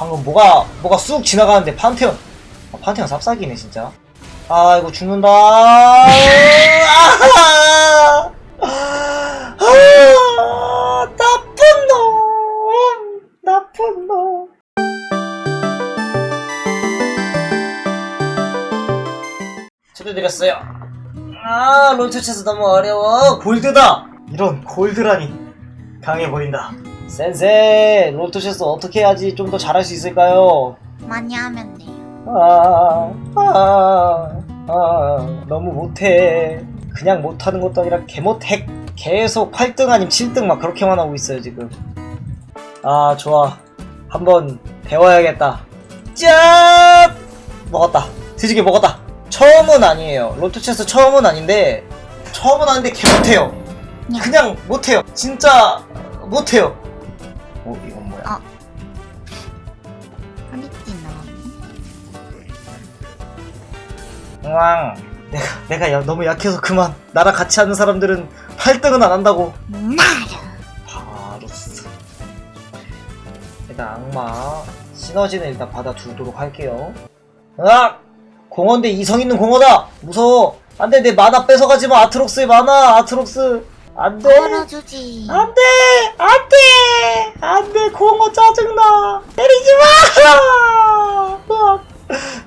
방금 뭐가 뭐가 쑥 지나가는데 판테온. 아, 판테온 삽삭이네 진짜. 아 이거 죽는다. 아, 아, 나쁜 놈! 나쁜 놈! 초대드렸어요. 아 롤토체스 너무 어려워. 골드다! 이런 골드라니. 강해 보인다 센세 롤토체스 어떻게 해야지 좀 더 잘할 수 있을까요? 많이 하면 돼요. 아, 아, 아, 너무 못해. 그냥 못하는 것도 아니라 개 못해. 계속 8등 아님 7등 막 그렇게만 하고 있어요, 지금. 아, 좋아. 한번 배워야겠다. 짠! 먹었다. 뒤지게 먹었다. 처음은 아니에요. 로토체스 처음은 아닌데, 처음은 아닌데 개 못해요. 그냥 못해요. 진짜 못해요. 어, 이건 뭐야? 아. 허리띠 나왔네. 왕 내가 내가 야- 너무 약해서 그만. 나랑 같이 하는 사람들은 8등은 안 한다고. 나르. 바로스 일단 악마 시너지는 일단 받아두도록 할게요. 으악! 공허인데 이성 있는 공허다 무서워! 안돼 내 만화 뺏어가지마! 아트록스의 만화! 아트록스! 안돼! 걸어주지. 안돼! 안돼 안돼 공허 짜증나. 때리지 마! 으악,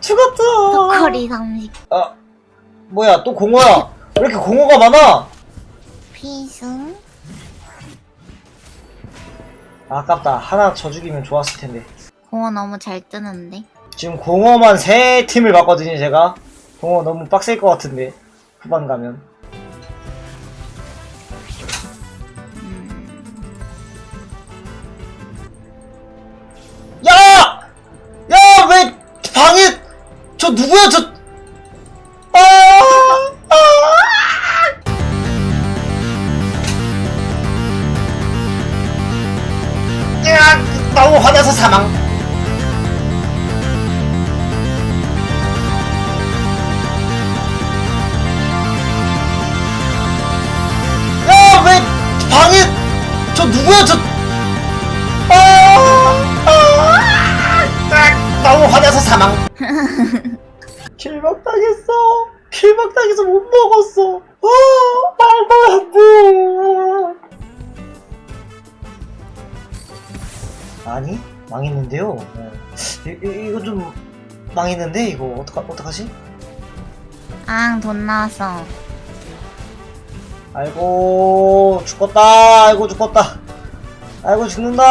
죽었어. 도커리 30. 아 뭐야 또 공허야? 왜 이렇게 공허가 많아? 피승. 아깝다. 하나 져 죽이면 좋았을 텐데. 공어 너무 잘 뜨는데. 지금 공허만 세 팀을 봤거든요 제가 공허 너무 빡셀 것 같은데. 후반 가면 사망 야 왜 방에 저 누구야 저 아! 아! 아! 너무 화나서 사망 길막 당했어 길막 당해서 못 먹었어 아 말도 안돼 아니 망했는데요. 네. 이, 이, 이거 좀 망했는데 이거 어떡하, 어떡하지? 앙, 돈 나왔어. 아이고 죽었다. 아이고 죽었다. 아이고 죽는다.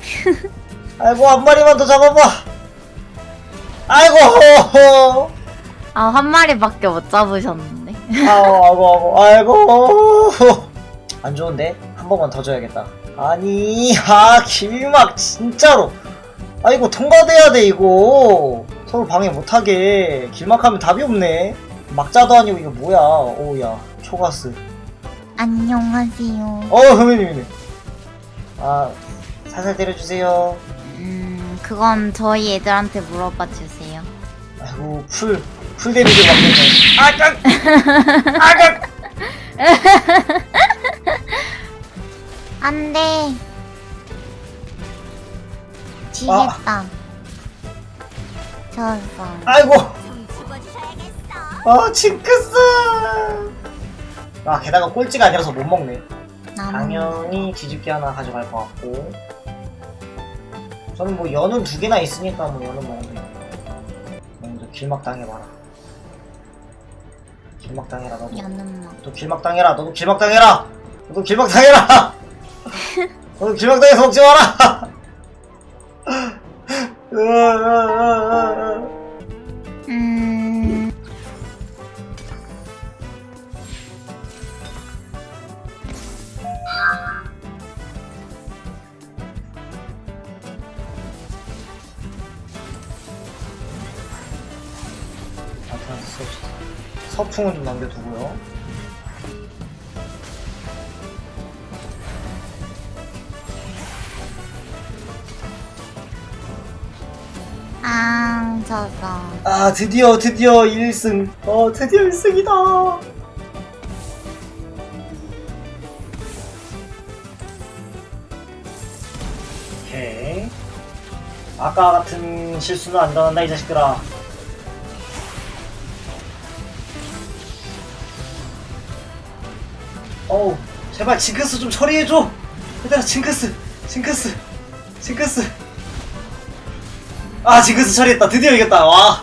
아이고 한 마리만 더 잡아봐. 아이고 아, 한 마리밖에 못 잡으셨는데. 아이고 아이고 아이고. 안 좋은데? 한 번만 더 줘야겠다 아니 아 길막 진짜로 아이고 통과돼야 돼 이거 서로 방해 못하게 길막하면 답이 없네 막자도 아니고 이거 뭐야 오우야 초가스 안녕하세요. 어, 선배님이네. 아, 살살 때려주세요. 음, 그건 저희 애들한테 물어봐 주세요. 아이고, 풀, 풀 데미지 받겠네. 아깍! 아깍! 지겠다. 졌어. 아이고! 아, 징크스! 아, 게다가 꼴찌가 아니라서 못 먹네. 당연히 뒤집기 하나 가져갈 것 같고. 저는 뭐 연은 두 개나 있으니까 뭐 연은 먹으면 돼. 먼저 길막 당해봐라. 길막 당해라, 너도. 연음막. 너도 길막 당해라. 너도 길막 당해라. 너도 길막 당해라. 너도 길막 당해서 먹지 마라. 음. 서풍은 좀 남겨두고요. 앙, 졌어. 아 드디어 드디어 1승. 어 드디어 1승이다. 오케이. 아까 같은 실수는 안 당한다 이 자식들아 어우 제발 징크스 좀 처리해줘 얘들아 징크스 징크스 징크스 아 징크스 처리했다. 드디어 이겼다. 와.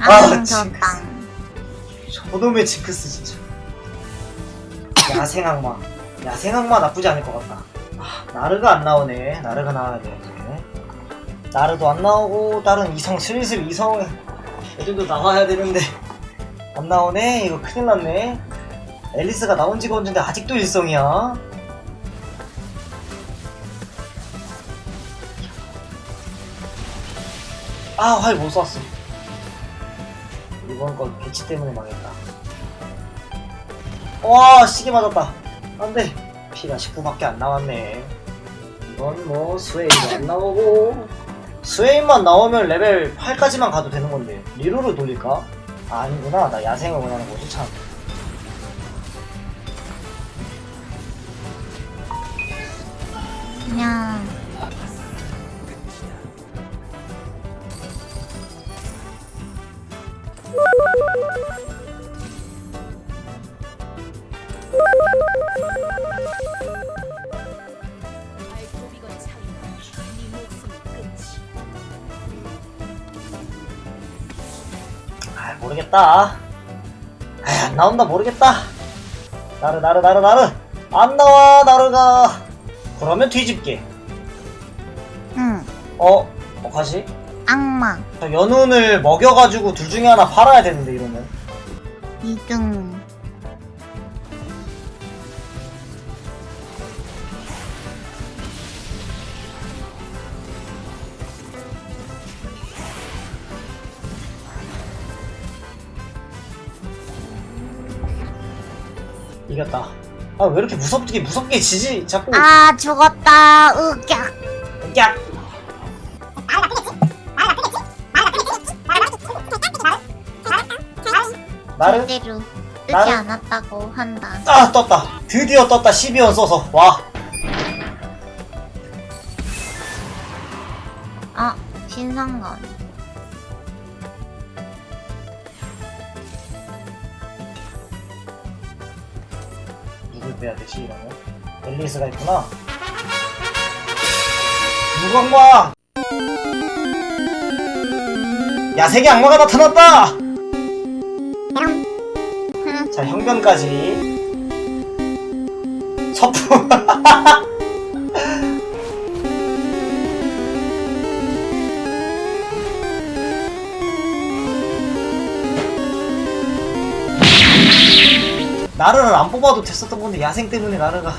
아, 아. 졌다. 저놈의 징크스 진짜. 야생악마. 야생악마 나쁘지 않을 것 같다. 아, 나르가 안 나오네. 나르가 나와야 되는데. 나르도 안 나오고 다른 이성 슬슬 이성 애들도 나와야 되는데. 안 나오네? 이거 큰일 났네. 앨리스가 나온 지가 언젠데 아직도 일성이야 아 활못 쐈어. 이번 거 배치 때문에 망했다. 와 시계 맞았다. 안 돼. 피가 19밖에 안 나왔네. 이건 뭐 스웨인도 안 나오고. 스웨인만 나오면 레벨 8까지만 가도 되는 건데. 리로를 돌릴까? 아, 아니구나. 나 야생을 원하는 거지 참 그냥 아 모르겠다. 아안 나온다 모르겠다. 나르 나르 나르 나르 안 나와 나르가. 그러면 뒤집게. 응. 어? 어가지? 악마. 저 연운을 먹여가지고 둘 중에 하나 팔아야 되는데 이러면. 2등 이겼다. 아 왜 이렇게 무섭게 무섭게 지지 자꾸 아 죽었다. 으깍 야 나를? 제대로 뜨지 나를- 않았다고 한다. 아 떴다. 드디어 떴다. 12원 써서. 와. 아 신상관 되지 이러면. 앨리스가 있구나. 무광광 야생의 악마가 나타났다! 자 형변까지. 서품 나르를 안 뽑아도 됐었던 건데 야생 때문에 나르가.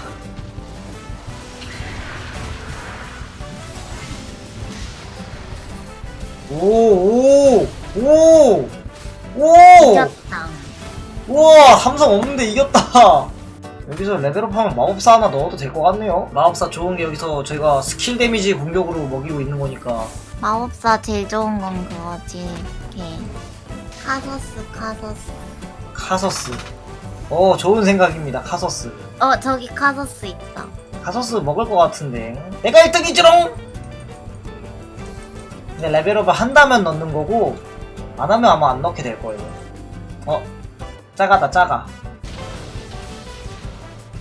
오오오 오! 오! 이겼다. 우와 삼성 없는데 이겼다. 여기서 레벨업하면 마법사 하나 넣어도 될 것 같네요. 마법사 좋은 게 여기서 저희가 스킬 데미지 공격으로 먹이고 있는 거니까. 마법사 제일 좋은 건 그거지. 걔 카서스 카서스. 카서스 어 좋은 생각입니다. 카서스. 어 저기 카서스 있다. 카서스 먹을 것 같은데. 내가 1등이지롱! 근데 레벨업을 한다면 넣는 거고 안 하면 아마 안 넣게 될 거예요. 어 짜가다 짜가.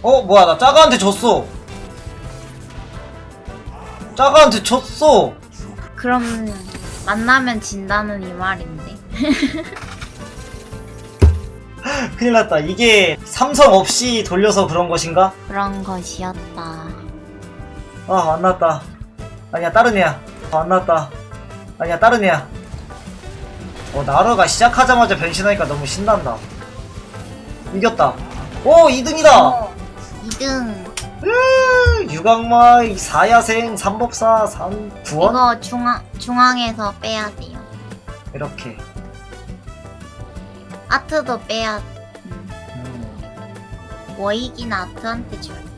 어 뭐야 나 짜가한테 졌어. 짜가한테 졌어. 그럼 만나면 진다는 이 말인데 큰일 났다. 이게 삼성 없이 돌려서 그런 것인가? 그런 것이었다. 아안 났다. 아니야 다른 애야. 아, 안 났다. 아니야 다른 애야. 어 나르가 시작하자마자 변신하니까 너무 신난다. 이겼다. 오 2등이다! 2등. 유강마 4야생 3법사 3 9원? 이거 중앙, 중앙에서 빼야 돼요. 이렇게 아트도 빼야 음. 음, 워익이나 아트한테 줘야 돼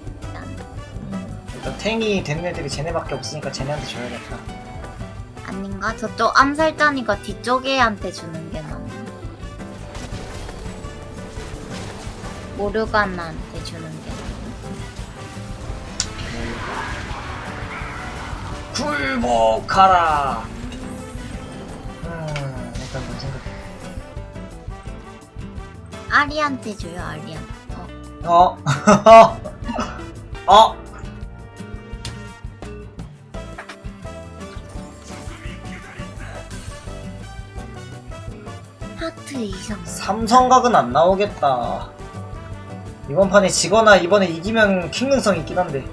일단 탱이 되는 애들이 쟤네밖에 없으니까 쟤네한테 줘야겠다 아닌가? 저쪽 암살자니까 뒤쪽 애한테 주는 게 낫나? 모르가나한테 주는 게? 굴복하라. 아리한테 줘요 아리한 어 어, 어, 하트 이상 삼성각은 안 나오겠다. 이번 판에 지거나 이번에 이기면 킹 능성 있긴 한데.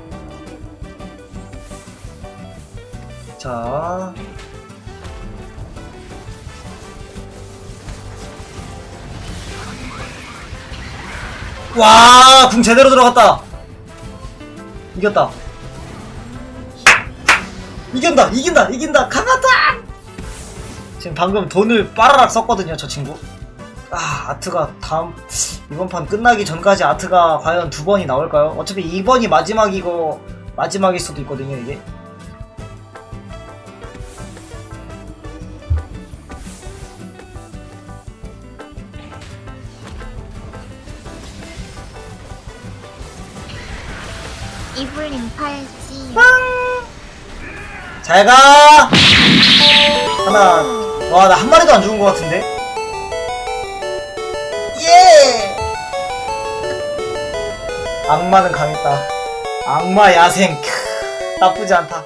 자. 와, 궁 제대로 들어갔다. 이겼다. 이긴다, 이긴다, 이긴다, 강하다! 지금 방금 돈을 빠라락 썼거든요, 저 친구. 아, 아트가 다음, 이번 판 끝나기 전까지 아트가 과연 두 번이 나올까요? 어차피 이번이 마지막이고, 마지막일 수도 있거든요, 이게. 팔찌 잘 가! 하나, 와, 나 한 마리도 안 죽은 것 같은데? 예! 악마는 강했다. 악마 야생, 크, 나쁘지 않다.